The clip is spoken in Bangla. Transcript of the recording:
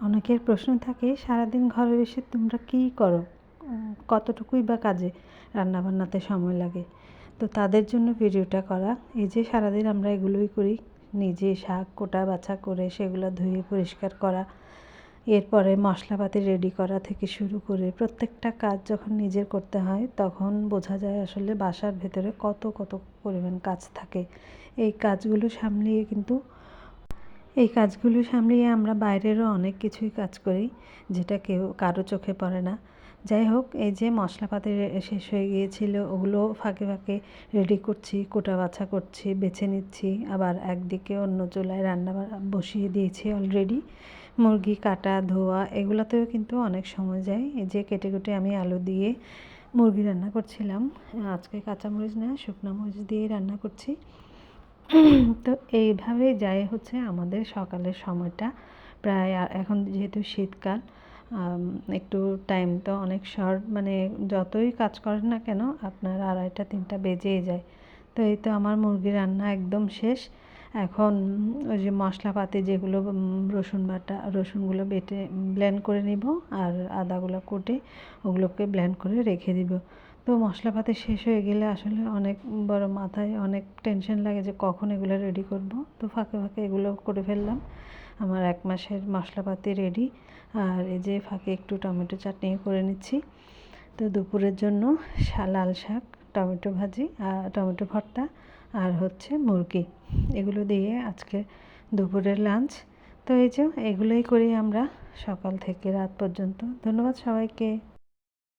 অনেকের প্রশ্ন থাকে, সারাদিন ঘরে বসে তোমরা কী করো? কতটুকুই বা কাজে রান্নাবান্নাতে সময় লাগে? তো তাদের জন্য ভিডিওটা করা। এই যে সারাদিন আমরা এগুলোই করি, নিজে শাক কোটা বাছা করে সেগুলো ধুয়ে পরিষ্কার করা, এরপরে মশলাপাতি রেডি করা থেকে শুরু করে প্রত্যেকটা কাজ যখন নিজের করতে হয়, তখন বোঝা যায় আসলে বাসার ভেতরে কত কত পরিমাণ কাজ থাকে। এই কাজগুলো সামলিয়ে কিন্তু এই কাজগুলো সামলিয়ে আমরা বাইরেরও অনেক কিছুই কাজ করি, যেটা কেউ, কারও চোখে পড়ে না। যাই হোক, এই যে মশলাপাতি শেষ হয়ে গিয়েছিল, ওগুলো ফাঁকে ফাঁকে রেডি করছি, কোটা বাছা করছি, বেছে নিচ্ছি, আবার একদিকে অন্য চুলায় রান্না বসিয়ে দিয়েছি অলরেডি মুরগি কাটা, ধোয়া, এগুলোতেও কিন্তু অনেক সময় যায়। এই যে কেটে কেটে আমি আলু দিয়ে মুরগি রান্না করছিলাম। আজকে কাঁচামরিচ না, শুকনো মরিচ দিয়ে রান্না করছি। তো এইভাবেই যায় হচ্ছে আমাদের সকালের সময়টা। প্রায় এখন যেহেতু শীতকাল একটু টাইম তো অনেক শর্ট মানে যতই কাজ করেন না কেন, আপনার আড়াইটা, তিনটা বেজেই যায়। তো এই তো আমার মুরগি রান্না একদম শেষ। এখন ওই যে মশলাপাতি যেগুলো রসুন বাটা, রসুনগুলো বেটে ব্লেন্ড করে নিব আর আদাগুলো কুটে ওগুলোকে ব্লেন্ড করে রেখে দিব। তো মশলাপাতি শেষ হয়ে গেলে আসলে অনেক বড় মাথায় অনেক টেনশন লাগে যে কখন এগুলো রেডি করব। তো ফাঁকে ফাঁকে এগুলো করে ফেললাম। আমার এক মাসের মশলাপাতি রেডি আর এই যে ফাঁকে একটু টমেটো চাটনি করে নিচ্ছি। তো দুপুরের জন্য লাল শাক, টমেটো ভাজি, আর টমেটো ভর্তা, আর হচ্ছে মুরগি। এগুলো দিয়ে আজকে দুপুরের লাঞ্চ তো এই যে এগুলোই করি আমরা সকাল থেকে রাত পর্যন্ত। ধন্যবাদ সবাইকে।